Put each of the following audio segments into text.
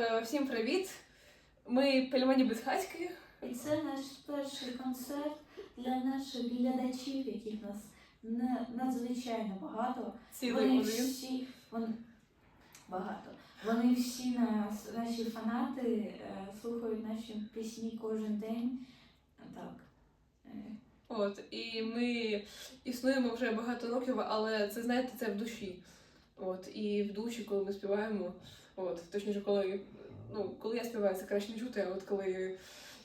Е, Всім привіт! Ми пельмені безхатьки. І це наш перший концерт для наших глядачів, яких нас надзвичайно багато. Цілий Вони всі вони багато. Вони всі нас, наші фанати е, слухають наші пісні кожен день. Так. Е, От, і ми існуємо вже багато років, але це знаєте, це в душі. От, і в душі, коли ми співаємо, от, точніше, коли, ну, коли я співаю, це краще не чути, а от коли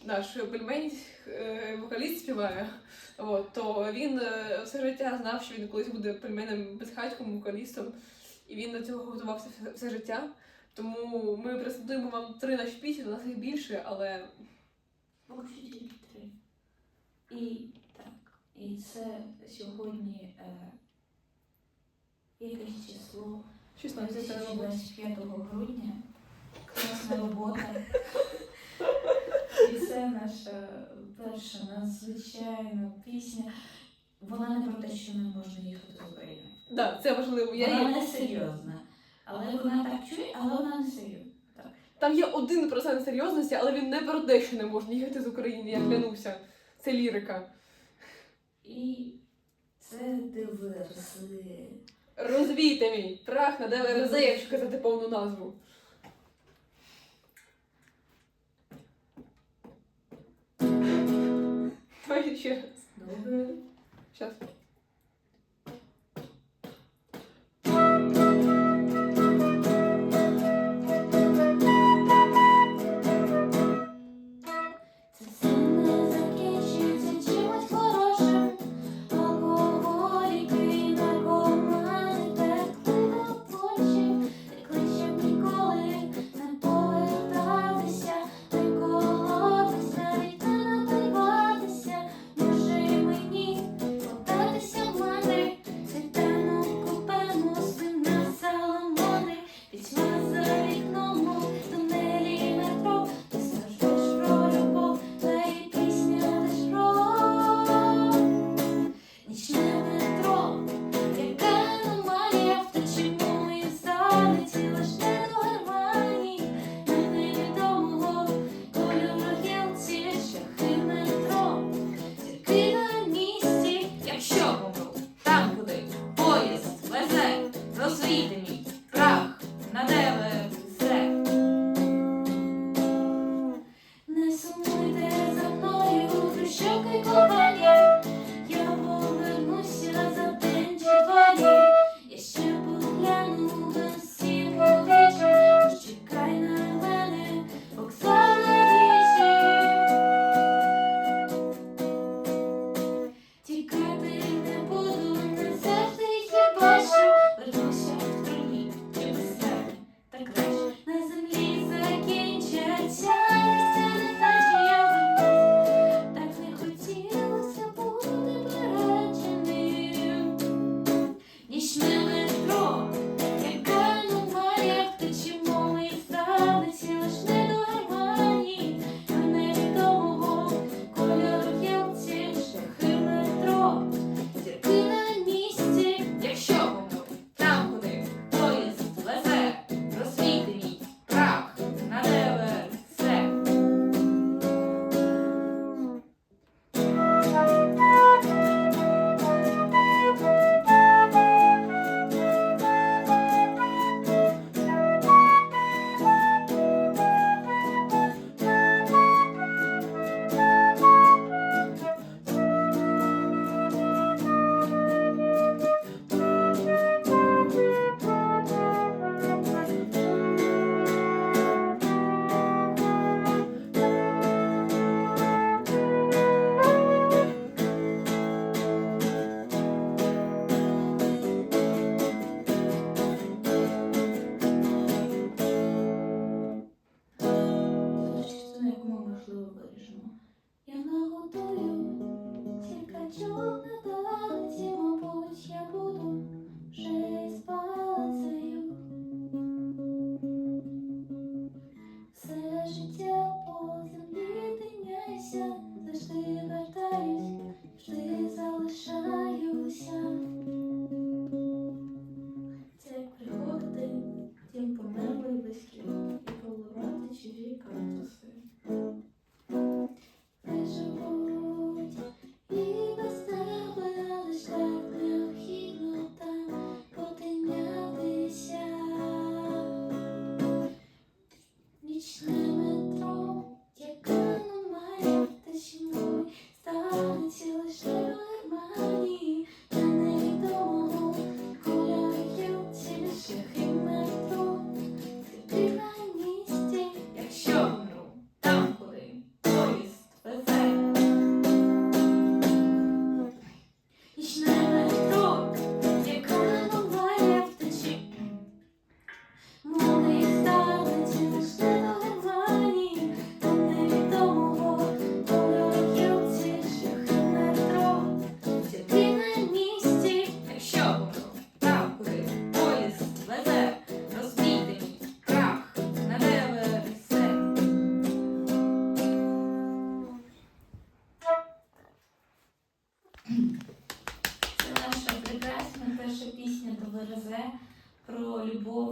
наш пельмень, е, вокаліст співає, от, то він е, все життя знав, що він колись буде пельменем безхатьком, вокалістом, і він до цього готувався все, життя. Тому ми презентуємо вам три наші пісні, у нас їх більше, але. І так. І це сьогодні е, якесь число. 16 25 грудня. Класна робота. І це наша перша надзвичайна пісня. Вона не про те, що не можна їхати з України. Да, це важливо. Я Вона не серйозна. Але вона так чує, але вона не серйозна. Там є один процент серйозності, але він не про те, що не можна їхати з України, я клянуся. Це лірика. І це диверси. Розвійте мій прах на ДВРЗ, якщо казати повну назву. Давай ще раз. Добре. Щас.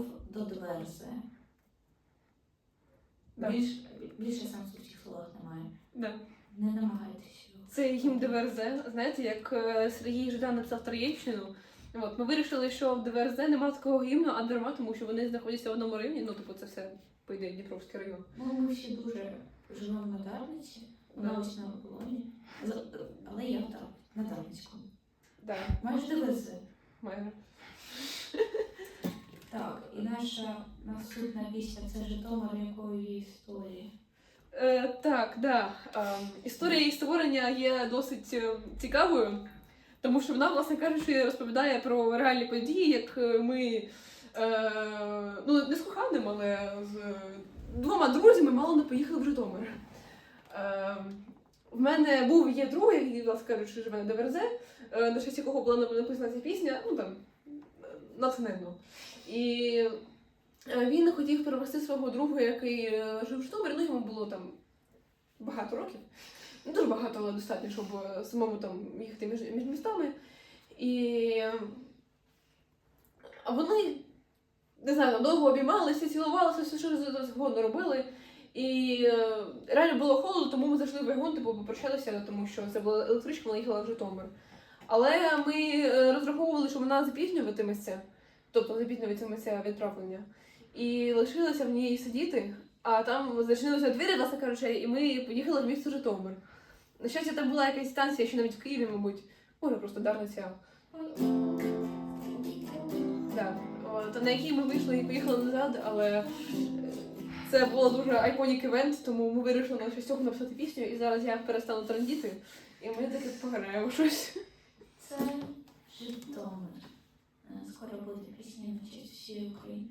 Про до Дверзе. Да. Більш, більше цих словах немає. Да. Не намагайтесь його. Це гімн ДВРЗ. Знаєте, як е, Сергій Ждан написав Троєщину. От, ми вирішили, що в ДВРЗ немає такого гімну, а дарма, тому що вони знаходяться в одному районі, ну, типу, це все, по ідеї, Дніпровський район. Ну, ми всі дуже живемо на Дарниці, Да. на оболоні. З- Але я Дар- на Дарницькому. Да, Майже Дверзе. майже. Так, і наша наступна пісня це Житомир якої історії. Е, так, да. Е, історія її створення є досить е, цікавою, тому що вона, власне кажучи, розповідає про реальні події, як е, ми е, ну, не з коханим, але з двома друзями мало не поїхали в Житомир. Е, в мене був є друг, який, власне кажучи, живе на ДВРЗ, е, на честь якого була написана ця пісня, ну там натхненно. І е, він хотів перевести свого друга, який е, жив в Житомирі, ну йому було там багато років. Не дуже багато, але достатньо, щоб е, самому там їхати між, між містами. І вони, не знаю, довго обіймалися, цілувалися, все що згодно робили. І реально було холодно, тому ми зайшли в вагон, типу попрощалися, тому що це була електричка, вона їхала в Житомир. Але ми розраховували, що вона запізнюватиметься, тобто запізнюватиметься відправлення. І лишилися в ній сидіти, а там зачинилися двері, власне кажучи, і ми поїхали в місто Житомир. На щастя, там була якась станція, ще навіть в Києві, мабуть, може просто Дарниця. Да. От, на якій ми вийшли і поїхали назад, але е, це було дуже iconic івент, тому ми вирішили на щось цього написати пісню, і зараз я перестану трандіти, і ми таки пограємо щось. Це Житомир. Е, Скоро будет пісня в честь всієї України.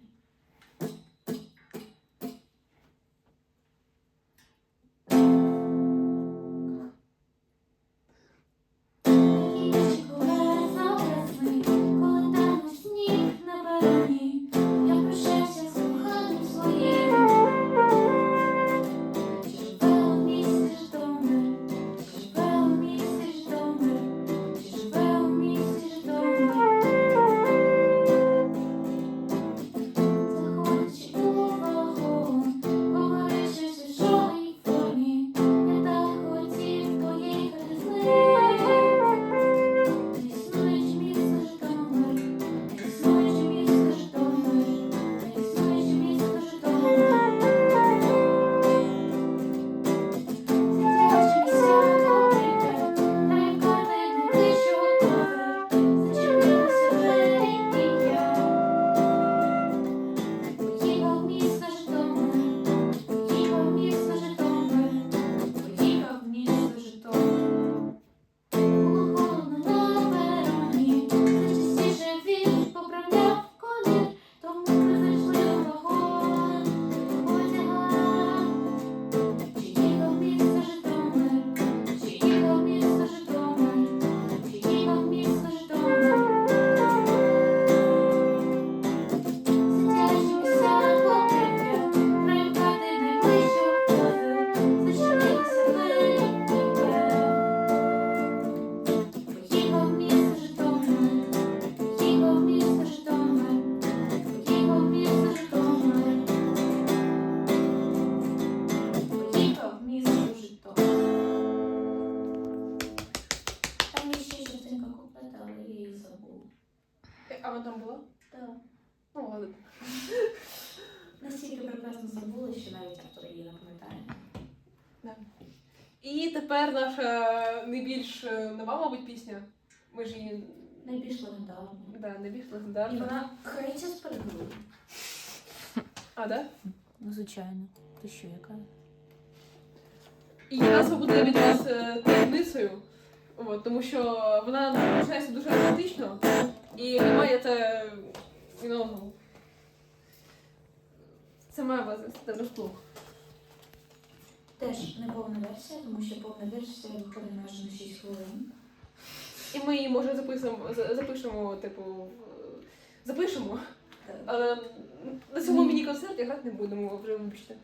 І наша найбільш е, нова, мабуть, пісня. Ми ж її Найбільш легендарна. да, найбільш І вона крається з. А, да? Ну, звичайно. Ти що, яка? І назва буде від вас е, таємницею, от, тому що вона починається дуже романтично і ви маєте, you know, це має вас це розплуг. Теж не повна версія, тому що повна версія виходить майже на 6 хвилин. І ми її може записуємо, за- запишемо, типу, е, запишемо, але на цьому міні-концерті грати не будемо вже вибачте.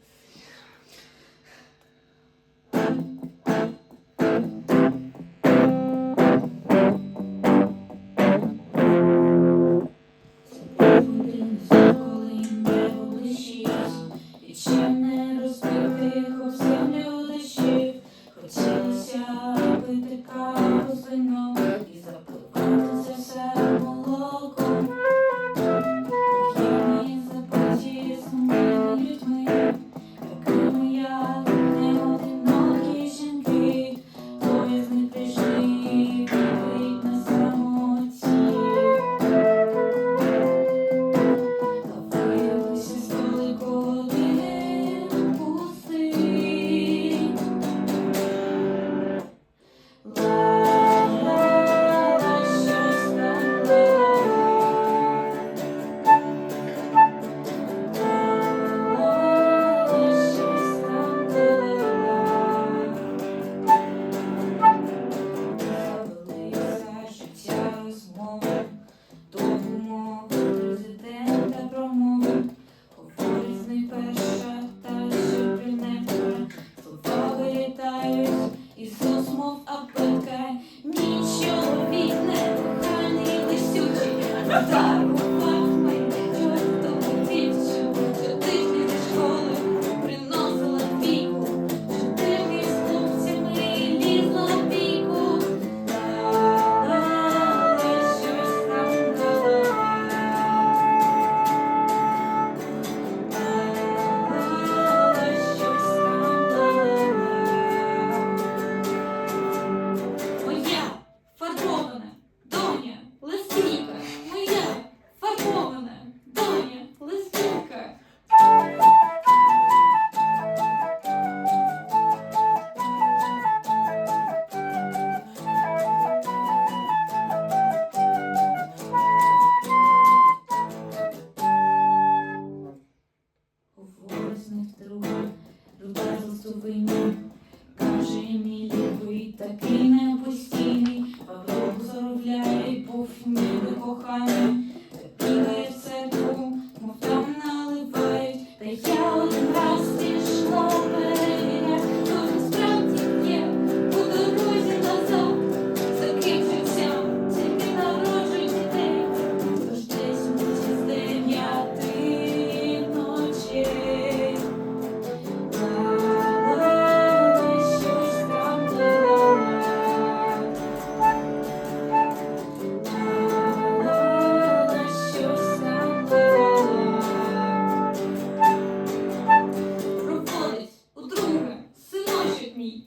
me.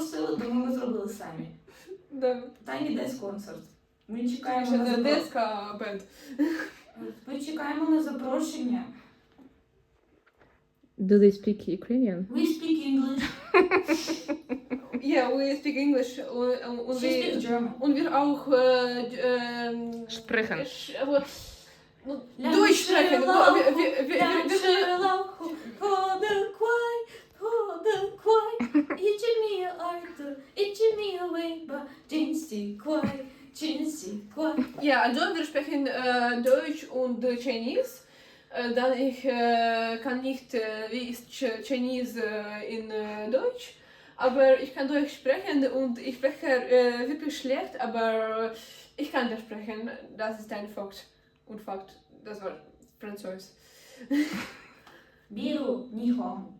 Не тому ми зробили самі. Тайні Денс концерт. Ми чекаємо на не а бенд. Ми чекаємо на запрошення. Do they speak Ukrainian? We speak English. Yeah, we speak English und, und, She speaks German. und wir auch äh, d- ähm, Sprechen. sch- aber, ну, Deutsch sprechen. Wir, wir, wir, wir, wir, aldım koy. İçimi artı, içimi weba, cinsi koy. Cinsi koy. Ja, also wir sprechen äh, Deutsch und äh, Chinese. Äh, dann ich äh, kann nicht, äh, wie ist Chinese äh, in äh, Deutsch, aber ich kann Deutsch sprechen und ich spreche äh, wirklich schlecht, aber ich kann das sprechen. Das ist ein Fakt. Und Fakt, das war Französisch. Biru, Nihon.